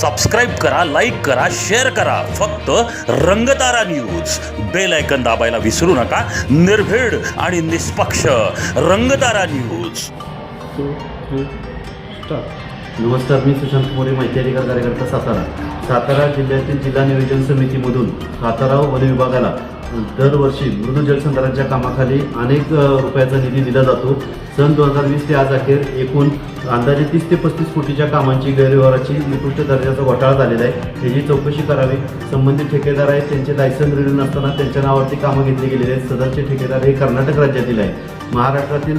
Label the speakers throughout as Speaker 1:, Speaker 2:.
Speaker 1: Subscribe करा like करा share करा. फक्त रंगतारा न्यूज बेल ऐकन दाबायला विसरू नका. निर्भीड आणि निष्पक्ष रंगतारा न्यूज
Speaker 2: नमस्कार मी सुशांत मोरे माहिती अधिकार कार्यकर्ता सातारा. सातारा जिल्ह्यातील जिल्हा नियोजन समितीमधून सातारा वन विभागाला दरवर्षी मृदू जलसंधारणाच्या कामाखाली अनेक रुपयाचा निधी दिला जातो. सन दोन हजार वीस ते आज अखेर एकूण अंदाजे तीस ते पस्तीस कोटीच्या कामांची गैरव्यवहाराची निकृष्ट दर्जाचा घोटाळा झालेला आहे. त्याची चौकशी करावी. संबंधित ठेकेदार आहेत त्यांचे लायसन रिन्यू नसताना त्यांच्या नावावरती कामं घेतली गेलेली आहेत. सदरचे ठेकेदार हे कर्नाटक राज्यातील आहे महाराष्ट्रातील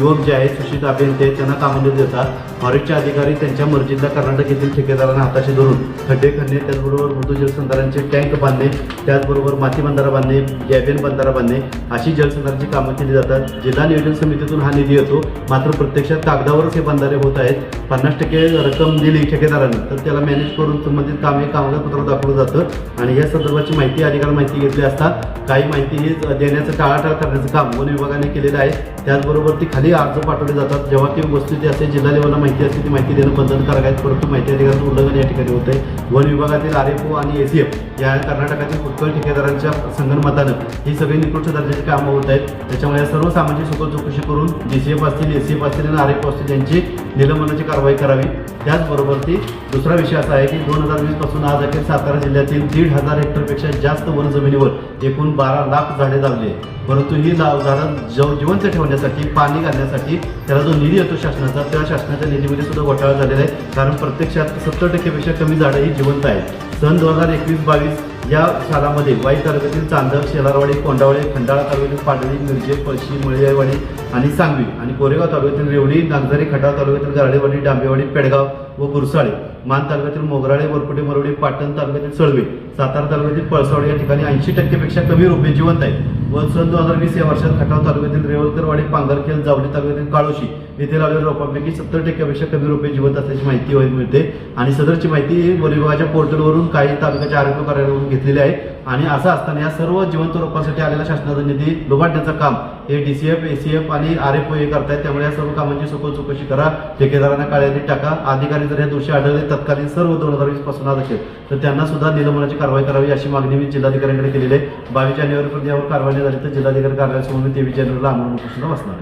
Speaker 2: युवक जे आहेत सुशित अभियंते आहेत, त्यांना कामं देत देतात. फॉरेस्टचे अधिकारी त्यांच्या मर्जीला कर्नाटक येथील ठेकेदारांना हाताशी धरून खड्डे खणणे त्याचबरोबर मृदू जलसंधारांचे टँक बांधणे त्याचबरोबर माती बंधारा बांधणे गॅबेन बंधारा बांधणे अशी जलसंधारांची कामं केली जातात. जिल्हा नियोजन समितीतून हा निधी येतो. मात्र प्रत्यक्षात कागदावरच हे बंधारे होत आहेत. पन्नास टक्के रक्कम दिली ठेकेदारानं. तर त्याला मॅनेज करून संबंधित हे कागदपत्र दाखवलं जातं. आणि या संदर्भाची माहिती अधिकार माहिती घेतली असता काही माहिती ही देण्याचं टाळाटाळ करण्याचं काम वन विभागाने केलेलं आहे त्याचबरोबर ती खाली अर्ज पाठवले जातात. जेव्हा ती वस्तुस्थिती असते जिल्हा लेवलला माहिती असते ती माहिती देणं बंधनकारक आहे. परंतु माहिती अधिकाराचं उल्लंघन या ठिकाणी होत आहे वन विभागातील आर एफ ओ आणि एसीएफ या कर्नाटकातील उत्कल ठेकेदारांच्या संगणमतानं ही सगळी निकृष्ट दर्जाची कामं होत आहेत. त्याच्यामुळे सर्व सामाजिक सखोल चौकशी करून डी सी एफ असतील ए सी एफ असतील आणि आर एफ असतील यांची निलंबनाची कारवाई करावी. त्याचबरोबर ती दुसरा विषय असा आहे की दोन हजार वीसपासून आज अखेर सातारा जिल्ह्यातील दीड हजार हेक्टरपेक्षा जास्त वन जमिनीवर एकूण बारा लाख झाडे लावली परंतु ही लाव झाडं जव जिवंत ठेवण्यासाठी पाणी घालण्यासाठी त्याला जो निधी येतो शासनाचा त्या शासनाच्या निधीमध्ये सुद्धा घोटाळा झालेला आहे. कारण प्रत्यक्षात सत्तर टक्केपेक्षा कमी झाडं ही जिवंत आहेत. सन दोन हजार एकवीस बावीस या शाळामध्ये वाई तालुक्यातील चांदक शेलारवाडी कोंडावळे खंडाळा तालुक्यातील पाटळी मिरजे पळशी मळियावाडी आणि सांगवी आणि कोरेगाव तालुक्यातील रेवडी नागझरी खटाव तालुक्यातील गारडेवाडी डांबेवाडी पेडगाव व गुरसाळे मान तालुक्यातील मोगराळे वरपुटे मरोडी पाटण तालुक्यातील सळवे सातारा तालुक्यातील पळसावडी या ठिकाणी ऐंशी टक्केपेक्षा कमी रोपे जिवंत आहेत. व सन दोन हजार वीस या वर्षात खटाव तालुक्यातील रेवलकरवाडी पांगरखेल जावली तालुक्यातील काळोशी येथे लावलेल्या रोपांपैकी सत्तर टक्क्यापेक्षा कमी रोपे जिवंत असल्याची माहिती मिळते. आणि सदरची माहिती वन विभागाच्या पोर्टलवरून काही तालुक्याच्या आरोग्य कार्यालयावरून घेतलेले आहे. आणि असं असताना या सर्व जिवंत रोपांसाठी आलेल्या शासनाचा निधी लुबाडण्याचं काम हे D C F A C F आणि आर एफ ओ हे करतायत. त्यामुळे या सर्व कामांची सखोल चौकशी करा. ठेकेदारांना काळ्याने टाका. अधिकारी जर या दोषी आढळले तत्कालीन सर्व दोन हजार वीसपासून आज असेल तर त्यांना सुद्धा निलंबनाची कारवाई करावी अशी मागणी मी जिल्हाधिकाऱ्यांकडे केलेली आहे. बावीस जानेवारीपर्यंत यावर कारवाई झाली तर जिल्हाधिकारी कार्यालयासमोर मी तेवीस जानेवारीला आमरण सुद्धा बसणार आहे.